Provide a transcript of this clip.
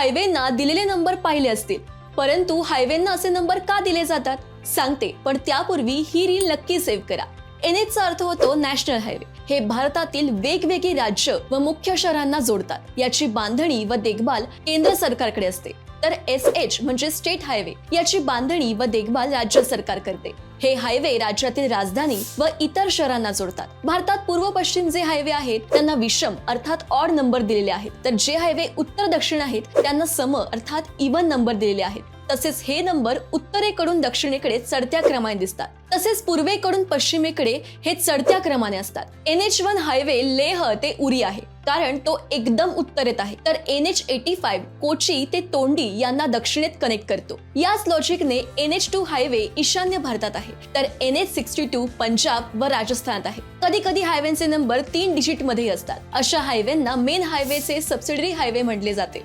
हायवेना दिलेले नंबर पाहिले असतील. परंतु हायवेंना असे नंबर का दिले जातात? सांगते पण त्यापूर्वी ही रील नक्की सेव्ह करा. एन चा अर्थ होतो नॅशनल हायवे हे भारतातील वेगवेगळी राज्य व मुख्य शहरांना जोडतात. याची बांधणी व देखभाल केंद्र सरकारकडे असते. तर एस एच म्हणजे स्टेट हायवे याची बांधणी व देखभाल राज्य सरकार करते. हे हायवे राज्यातील राजधानी व इतर शहरांना जोडतात. भारतात पूर्व पश्चिम जे हायवे आहेत त्यांना विषम अर्थात ऑड नंबर दिलेले आहेत. तर जे हायवे उत्तर दक्षिण आहेत त्यांना सम अर्थात इवन नंबर दिलेले आहेत. तसेच हे नंबर उत्तरेकडून दक्षिणेकडे चढत्या क्रमाने दिसतात. तसेच पूर्वेकडून पश्चिमेकडे हे चढत्या क्रमाने असतात. N H one highway Leh ते उरी आहे. कारण तो एकदम उत्तरेत आहे. तर N H eighty five Kochi ते तोंडी यांना दक्षिणेत कनेक्ट करतो. याच लॉजिकने एन एच टू हायवे ईशान्य भारतात आहे. तर N H sixty two Punjab व राजस्थानात आहे. कधी कधी हायवेचे नंबर तीन डिजिटमध्ये असतात. अशा हायवेंना मेन हायवेचे सबसिडरी हायवे म्हटले जाते.